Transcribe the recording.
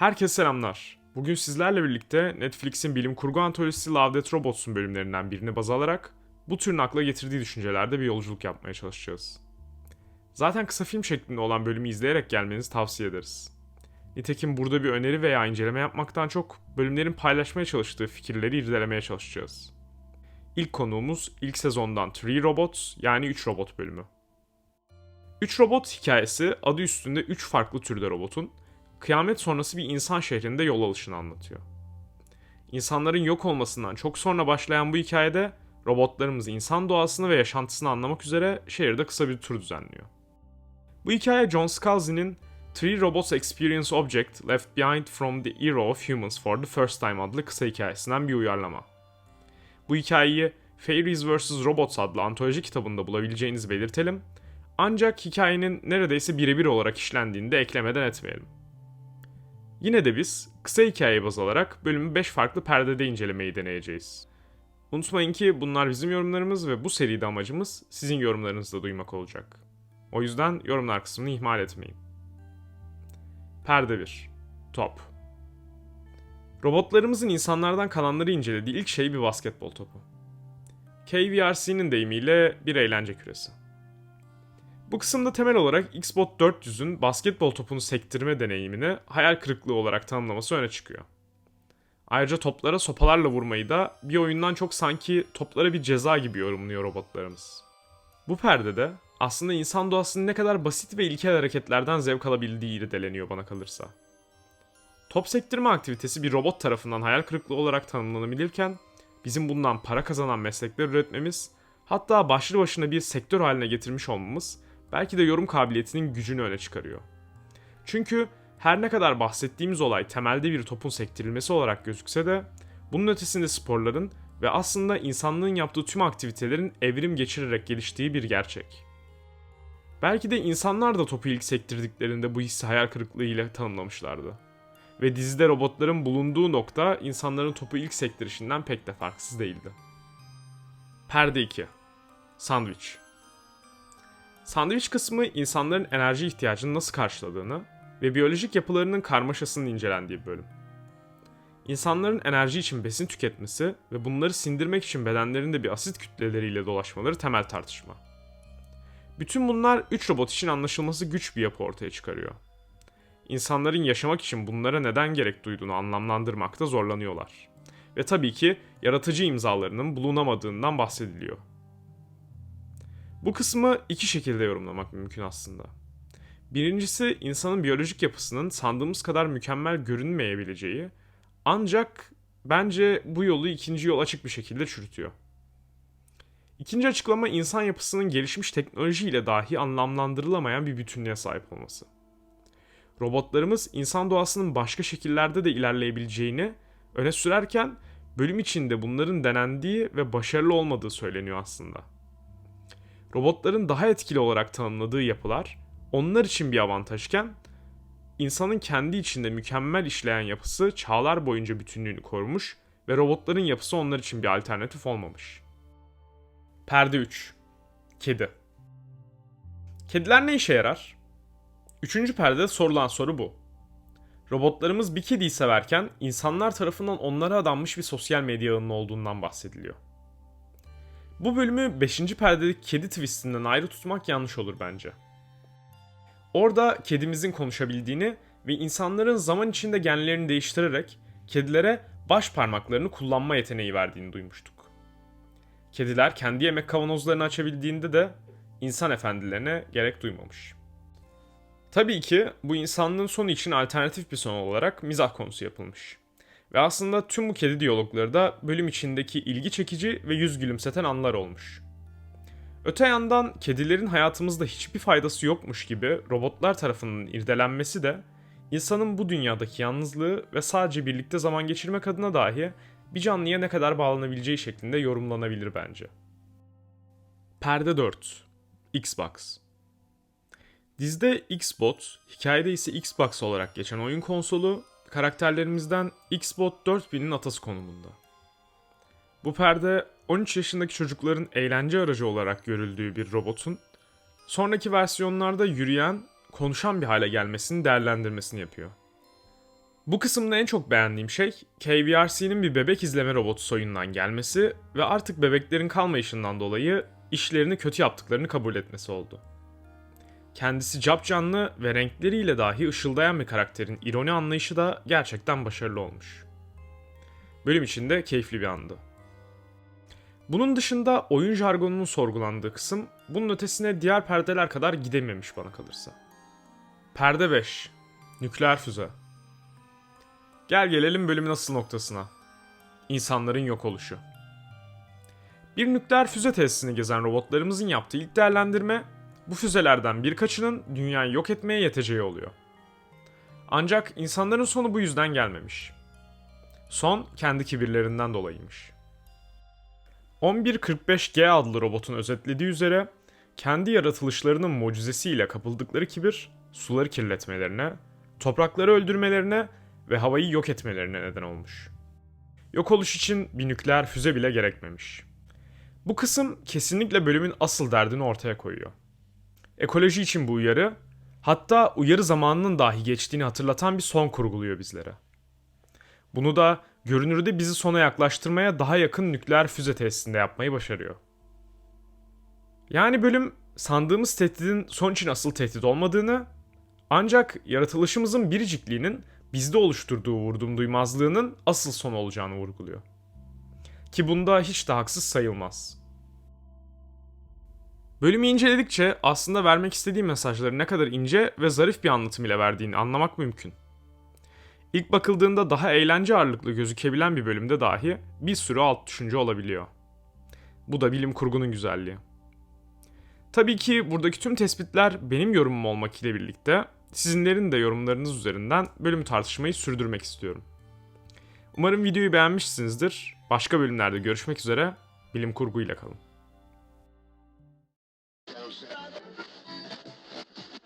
Herkese selamlar. Bugün sizlerle birlikte Netflix'in bilim kurgu antolojisi Love, Death, Robots'un bölümlerinden birini baz alarak bu türün akla getirdiği düşüncelerde bir yolculuk yapmaya çalışacağız. Zaten kısa film şeklinde olan bölümü izleyerek gelmenizi tavsiye ederiz. Nitekim burada bir öneri veya inceleme yapmaktan çok bölümlerin paylaşmaya çalıştığı fikirleri irdelemeye çalışacağız. İlk konuğumuz ilk sezondan Three Robots yani 3 robot bölümü. 3 robot hikayesi adı üstünde 3 farklı türde robotun kıyamet sonrası bir insan şehrinde yol alışını anlatıyor. İnsanların yok olmasından çok sonra başlayan bu hikayede robotlarımız insan doğasını ve yaşantısını anlamak üzere şehirde kısa bir tur düzenliyor. Bu hikaye John Scalzi'nin Three Robots Experience Object Left Behind from the Era of Humans for the First Time adlı kısa hikayesinden bir uyarlama. Bu hikayeyi Fairies vs. Robots adlı antoloji kitabında bulabileceğinizi belirtelim. Ancak hikayenin neredeyse birebir olarak işlendiğini de eklemeden etmeyelim. Yine de biz kısa hikaye baz alarak bölümü 5 farklı perdede incelemeyi deneyeceğiz. Unutmayın ki bunlar bizim yorumlarımız ve bu seride amacımız sizin yorumlarınızı da duymak olacak. O yüzden yorumlar kısmını ihmal etmeyin. Perde 1. Top. Robotlarımızın insanlardan kalanları incelediği ilk şey bir basketbol topu. KVRC'nin deyimiyle bir eğlence küresi. Bu kısımda temel olarak Xbox 400'ün basketbol topunu sektirme deneyimini hayal kırıklığı olarak tanımlaması öne çıkıyor. Ayrıca toplara sopalarla vurmayı da bir oyundan çok sanki toplara bir ceza gibi yorumluyor robotlarımız. Bu perdede aslında insan doğasının ne kadar basit ve ilkel hareketlerden zevk alabildiği irdeleniyor bana kalırsa. Top sektirme aktivitesi bir robot tarafından hayal kırıklığı olarak tanımlanabilirken bizim bundan para kazanan meslekler üretmemiz hatta başlı başına bir sektör haline getirmiş olmamız belki de yorum kabiliyetinin gücünü öne çıkarıyor. Çünkü her ne kadar bahsettiğimiz olay temelde bir topun sektirilmesi olarak gözükse de bunun ötesinde sporların ve aslında insanlığın yaptığı tüm aktivitelerin evrim geçirerek geliştiği bir gerçek. Belki de insanlar da topu ilk sektirdiklerinde bu hissi hayal kırıklığı ile tanımlamışlardı. Ve dizide robotların bulunduğu nokta insanların topu ilk sektirişinden pek de farksız değildi. Perde 2 Sandviç Sandviç kısmı insanların enerji ihtiyacını nasıl karşıladığını ve biyolojik yapılarının karmaşasının incelendiği bir bölüm. İnsanların enerji için besin tüketmesi ve bunları sindirmek için bedenlerinde bir asit kütleleriyle dolaşmaları temel tartışma. Bütün bunlar 3 robot için anlaşılması güç bir yapı ortaya çıkarıyor. İnsanların yaşamak için bunlara neden gerek duyduğunu anlamlandırmakta zorlanıyorlar. Ve tabii ki yaratıcı imzalarının bulunamadığından bahsediliyor. Bu kısmı iki şekilde yorumlamak mümkün aslında. Birincisi insanın biyolojik yapısının sandığımız kadar mükemmel görünmeyebileceği ancak bence bu yolu ikinci yol açık bir şekilde çürütüyor. İkinci açıklama insan yapısının gelişmiş teknolojiyle dahi anlamlandırılamayan bir bütünlüğe sahip olması. Robotlarımız insan doğasının başka şekillerde de ilerleyebileceğini öne sürerken bölüm içinde bunların denendiği ve başarılı olmadığı söyleniyor aslında. Robotların daha etkili olarak tanımladığı yapılar onlar için bir avantajken insanın kendi içinde mükemmel işleyen yapısı çağlar boyunca bütünlüğünü korumuş ve robotların yapısı onlar için bir alternatif olmamış. Perde 3 Kedi Kediler ne işe yarar? Üçüncü perdede sorulan soru bu. Robotlarımız bir kediyi severken insanlar tarafından onlara adanmış bir sosyal medya ağının olduğundan bahsediliyor. Bu bölümü 5. perdedeki kedi twistinden ayrı tutmak yanlış olur bence. Orada kedimizin konuşabildiğini ve insanların zaman içinde genlerini değiştirerek kedilere baş parmaklarını kullanma yeteneği verdiğini duymuştuk. Kediler kendi yemek kavanozlarını açabildiğinde de insan efendilerine gerek duymamış. Tabii ki bu insanlığın sonu için alternatif bir son olarak mizah konusu yapılmış. Ve aslında tüm bu kedi diyalogları da bölüm içindeki ilgi çekici ve yüz gülümseten anlar olmuş. Öte yandan kedilerin hayatımızda hiçbir faydası yokmuş gibi robotlar tarafından irdelenmesi de insanın bu dünyadaki yalnızlığı ve sadece birlikte zaman geçirmek adına dahi bir canlıya ne kadar bağlanabileceği şeklinde yorumlanabilir bence. Perde 4 Xbox Dizide Xbox, hikayede ise Xbox olarak geçen oyun konsolu karakterlerimizden Xbox 4000'in atası konumunda. Bu perde 13 yaşındaki çocukların eğlence aracı olarak görüldüğü bir robotun sonraki versiyonlarda yürüyen, konuşan bir hale gelmesini değerlendirmesini yapıyor. Bu kısımda en çok beğendiğim şey KVRC'nin bir bebek izleme robotu soyundan gelmesi ve artık bebeklerin kalmayışından dolayı işlerini kötü yaptıklarını kabul etmesi oldu. Kendisi capcanlı ve renkleriyle dahi ışıldayan bir karakterin ironi anlayışı da gerçekten başarılı olmuş. Bölüm içinde keyifli bir andı. Bunun dışında oyun jargonunun sorgulandığı kısım bunun ötesine diğer perdeler kadar gidememiş bana kalırsa. Perde 5. Nükleer füze. Gel gelelim bölümün asıl noktasına. İnsanların yok oluşu. Bir nükleer füze tesisini gezen robotlarımızın yaptığı ilk değerlendirme, bu füzelerden birkaçının dünyayı yok etmeye yeteceği oluyor. Ancak insanların sonu bu yüzden gelmemiş. Son kendi kibirlerinden dolayıymış. 1145G adlı robotun özetlediği üzere kendi yaratılışlarının mucizesiyle kapıldıkları kibir suları kirletmelerine, toprakları öldürmelerine ve havayı yok etmelerine neden olmuş. Yok oluş için bir nükleer füze bile gerekmemiş. Bu kısım kesinlikle bölümün asıl derdini ortaya koyuyor. Ekoloji için bu uyarı, hatta uyarı zamanının dahi geçtiğini hatırlatan bir son kurguluyor bizlere. Bunu da görünürde bizi sona yaklaştırmaya daha yakın nükleer füze tesisinde yapmayı başarıyor. Yani bölüm sandığımız tehditin son için asıl tehdit olmadığını, ancak yaratılışımızın biricikliğinin bizde oluşturduğu vurdum duymazlığının asıl son olacağını vurguluyor. Ki bunda hiç de haksız sayılmaz. Bölümü inceledikçe aslında vermek istediği mesajları ne kadar ince ve zarif bir anlatım ile verdiğini anlamak mümkün. İlk bakıldığında daha eğlence ağırlıklı gözükebilen bir bölümde dahi bir sürü alt düşünce olabiliyor. Bu da bilim kurgunun güzelliği. Tabii ki buradaki tüm tespitler benim yorumum olmak ile birlikte sizinlerin de yorumlarınız üzerinden bölümü tartışmayı sürdürmek istiyorum. Umarım videoyu beğenmişsinizdir. Başka bölümlerde görüşmek üzere. Bilim kurguyla kalın.